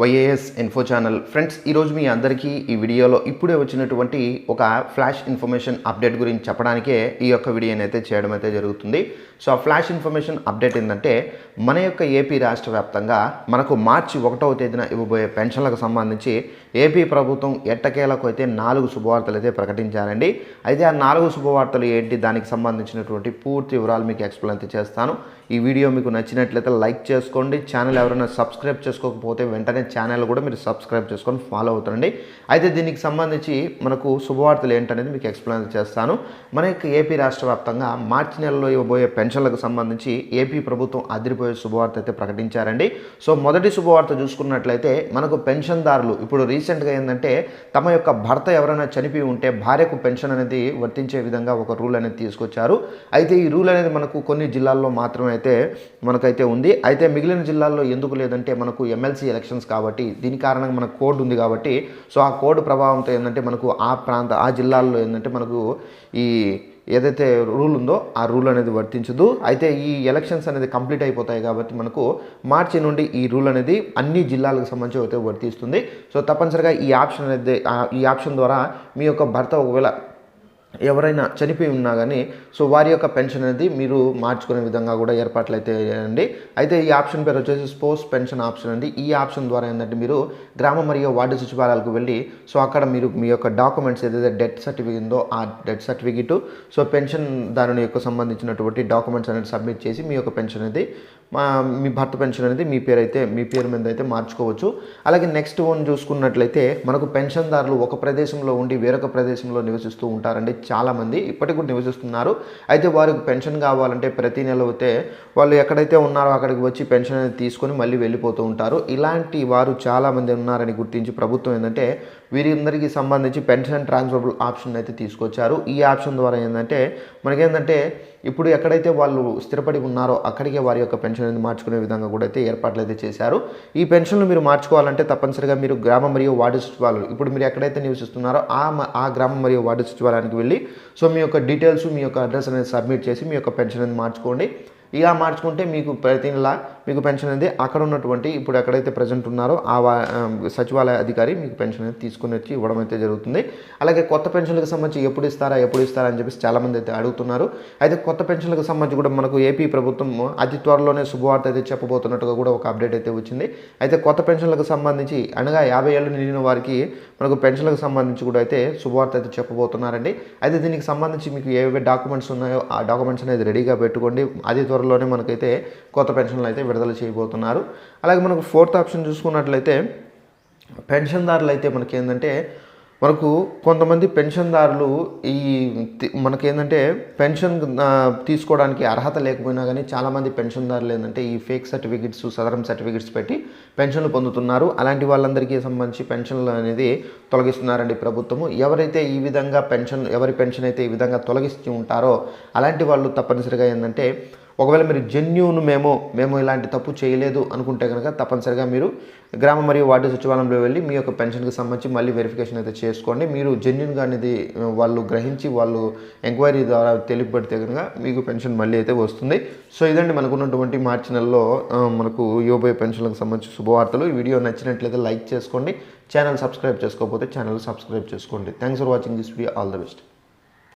YAS info channel friends ఈరోజు మీ అందరికీ ఈ వీడియోలో ఇప్పుడే వచ్చినటువంటి ఒక ఫ్లాష్ ఇన్ఫర్మేషన్ అప్డేట్ గురించి చెప్పడానికే ఈ యొక్క వీడియోని అయితే చేయడం అయితే జరుగుతుంది. సో ఆ ఫ్లాష్ ఇన్ఫర్మేషన్ అప్డేట్ ఏంటంటే మన యొక్క ఏపీ రాష్ట్ర వ్యాప్తంగా మనకు మార్చి ఒకటవ తేదీన ఇవ్వబోయే పెన్షన్లకు సంబంధించి ఏపీ ప్రభుత్వం ఎట్టకేలకు అయితే నాలుగు శుభవార్తలు అయితే ప్రకటించారండి. అయితే ఆ నాలుగు శుభవార్తలు ఏంటి? దానికి సంబంధించినటువంటి పూర్తి వివరాలు మీకు ఎక్స్ప్లెయిన్ అయితే చేస్తాను. ఈ వీడియో మీకు నచ్చినట్లయితే లైక్ చేసుకోండి. ఛానల్ ఎవరైనా సబ్స్క్రైబ్ చేసుకోకపోతే వెంటనే ఛానల్ కూడా మీరు సబ్స్క్రైబ్ చేసుకొని ఫాలో అవుతుండండి. అయితే దీనికి సంబంధించి మనకు శుభవార్తలు ఏంటనేది మీకు ఎక్స్ప్లెయిన్ చేస్తాను. మన యొక్క ఏపీ రాష్ట్ర వ్యాప్తంగా మార్చి నెలలో ఇవ్వబోయే పెన్షన్లకు సంబంధించి ఏపీ ప్రభుత్వం అదిరిపోయే శుభవార్త అయితే ప్రకటించారండి. సో మొదటి శుభవార్త చూసుకున్నట్లయితే మనకు పెన్షన్దారులు ఇప్పుడు రీసెంట్గా ఏంటంటే తమ యొక్క భర్త ఎవరైనా చనిపోయి ఉంటే భార్యకు పెన్షన్ అనేది వర్తించే విధంగా ఒక రూల్ అనేది తీసుకొచ్చారు. అయితే ఈ రూల్ అనేది మనకు కొన్ని జిల్లాల్లో మాత్రమే అయితే మనకైతే ఉంది. అయితే మిగిలిన జిల్లాల్లో ఎందుకు లేదంటే మనకు ఎమ్మెల్సీ ఎలక్షన్స్ కాబట్టి దీని కారణంగా మనకు కోడ్ ఉంది కాబట్టి సో ఆ కోడ్ ప్రభావంతో ఏంటంటే మనకు ఆ ప్రాంత ఆ జిల్లాల్లో ఏంటంటే మనకు ఈ ఏదైతే రూల్ ఉందో ఆ రూల్ అనేది వర్తించదు. అయితే ఈ ఎలక్షన్స్ అనేది కంప్లీట్ అయిపోతాయి కాబట్టి మనకు మార్చి నుండి ఈ రూల్ అనేది అన్ని జిల్లాలకు సంబంధించి అయితే వర్తిస్తుంది. సో తప్పనిసరిగా ఈ ఆప్షన్ అనేది ఈ ఆప్షన్ ద్వారా మీ యొక్క భర్త ఒకవేళ ఎవరైనా చనిపోయి ఉన్నా కానీ సో వారి యొక్క పెన్షన్ అనేది మీరు మార్చుకునే విధంగా కూడా ఏర్పాట్లు అయితే చేయండి అయితే ఈ ఆప్షన్ పేరు వచ్చేసి స్పోర్ట్స్ పెన్షన్ ఆప్షన్ అండి. ఈ ఆప్షన్ ద్వారా ఏంటంటే మీరు గ్రామ మరియు వార్డు సచివాలయాలకు వెళ్ళి సో అక్కడ మీరు మీ యొక్క డాక్యుమెంట్స్ ఏదైతే డెత్ సర్టిఫికేట్ ఉందో ఆ డెత్ సర్టిఫికేట్ సో పెన్షన్ దాని యొక్క సంబంధించినటువంటి డాక్యుమెంట్స్ అనేది సబ్మిట్ చేసి మీ యొక్క పెన్షన్ అనేది మా మీ భర్త పెన్షన్ అనేది మీ పేరు అయితే మీ పేరు మీద అయితే మార్చుకోవచ్చు. అలాగే నెక్స్ట్ వన్ చూసుకున్నట్లయితే మనకు పెన్షన్దారులు ఒక ప్రదేశంలో ఉండి వేరొక ప్రదేశంలో నివసిస్తూ ఉంటారండి. చాలామంది ఇప్పటికి కూడా నివసిస్తున్నారు. అయితే వారికి పెన్షన్ కావాలంటే ప్రతి నెల అయితే వాళ్ళు ఎక్కడైతే ఉన్నారో అక్కడికి వచ్చి పెన్షన్ అనేది తీసుకొని మళ్ళీ వెళ్ళిపోతూ ఉంటారు. ఇలాంటి వారు చాలామంది ఉన్నారని గుర్తించి ప్రభుత్వం ఏంటంటే వీరందరికీ సంబంధించి పెన్షన్ ట్రాన్స్ఫరబుల్ ఆప్షన్ అయితే తీసుకొచ్చారు. ఈ ఆప్షన్ ద్వారా ఏంటంటే మనకేంటంటే ఇప్పుడు ఎక్కడైతే వాళ్ళు స్థిరపడి ఉన్నారో అక్కడికే వారి యొక్క పెన్షన్ అనేది మార్చుకునే విధంగా కూడా అయితే ఏర్పాట్లు అయితే చేశారు. ఈ పెన్షన్లు మీరు మార్చుకోవాలంటే తప్పనిసరిగా మీరు గ్రామ మరియు వార్డు సచివాలయం ఇప్పుడు మీరు ఎక్కడైతే నివసిస్తున్నారో ఆ ఆ గ్రామం మరియు వార్డు సచివాలయానికి వెళ్ళి సో మీ యొక్క డీటెయిల్స్ మీ యొక్క అడ్రస్ అనేది సబ్మిట్ చేసి మీ యొక్క పెన్షన్ అనేది మార్చుకోండి. ఇలా మార్చుకుంటే మీకు ప్రతి నెల మీకు పెన్షన్ అనేది అక్కడ ఉన్నటువంటి ఇప్పుడు ఎక్కడైతే ప్రజెంట్ ఉన్నారో ఆ వా- సచివాలయ అధికారి మీకు పెన్షన్ అనేది తీసుకుని వచ్చి ఇవ్వడం అయితే జరుగుతుంది. అలాగే కొత్త పెన్షన్లకు సంబంధించి ఎప్పుడు ఇస్తారా ఎప్పుడు ఇస్తారా అని చెప్పేసి చాలామంది అయితే అడుగుతున్నారు. అయితే కొత్త పెన్షన్లకు సంబంధించి కూడా మనకు ఏపీ ప్రభుత్వం అతి త్వరలోనే శుభవార్త అయితే చెప్పబోతున్నట్టుగా కూడా ఒక అప్డేట్ అయితే వచ్చింది. అయితే కొత్త పెన్షన్లకు సంబంధించి అనగా యాభై ఏళ్ళు నిండిన వారికి మనకు పెన్షన్లకు సంబంధించి కూడా అయితే శుభవార్త అయితే చెప్పబోతున్నారండి. అయితే దీనికి సంబంధించి మీకు ఏవే డాక్యుమెంట్స్ ఉన్నాయో ఆ డాక్యుమెంట్స్ అనేది రెడీగా పెట్టుకోండి. అది త్వరలోనే మనకైతే కొత్త పెన్షన్లు అయితే విడుదల చేయబోతున్నారు. అలాగే మనకు ఫోర్త్ ఆప్షన్ చూసుకున్నట్లయితే పెన్షన్దారులు అయితే మనకి ఏంటంటే మనకు కొంతమంది పెన్షన్దారులు ఈ మనకేంటంటే పెన్షన్ తీసుకోవడానికి అర్హత లేకపోయినా కానీ చాలామంది పెన్షన్దారులు ఏంటంటే ఈ ఫేక్ సర్టిఫికెట్స్ సదరం సర్టిఫికెట్స్ పెట్టి పెన్షన్లు పొందుతున్నారు. అలాంటి వాళ్ళందరికీ సంబంధించి పెన్షన్లు అనేది తొలగిస్తున్నారండి ప్రభుత్వము. ఎవరైతే ఈ విధంగా పెన్షన్ ఎవరి పెన్షన్ అయితే ఈ విధంగా తొలగిస్తూ ఉంటారో అలాంటి వాళ్ళు తప్పనిసరిగా ఏంటంటే ఒకవేళ మీరు జెన్యున్ మేము మేము ఇలాంటి తప్పు చేయలేదు అనుకుంటే కనుక తప్పనిసరిగా మీరు గ్రామ మరియు వార్డు సచివాలయంలో వెళ్ళి మీ యొక్క పెన్షన్కి సంబంధించి మళ్ళీ వెరిఫికేషన్ అయితే చేసుకోండి. మీరు జెన్యున్గా అనేది వాళ్ళు గ్రహించి వాళ్ళు ఎంక్వైరీ ద్వారా తెలియబడితే కనుక మీకు పెన్షన్ మళ్ళీ అయితే వస్తుంది. సో ఇదండి మనకున్నటువంటి మార్చి నెలలో మనకు యోబోయే పెన్షన్లకు సంబంధించి శుభవార్తలు. ఈ వీడియో నచ్చినట్లయితే లైక్ చేసుకోండి. ఛానల్ సబ్స్క్రైబ్ చేసుకోకపోతే ఛానల్ సబ్స్క్రైబ్ చేసుకోండి. Thanks for watching this video all the best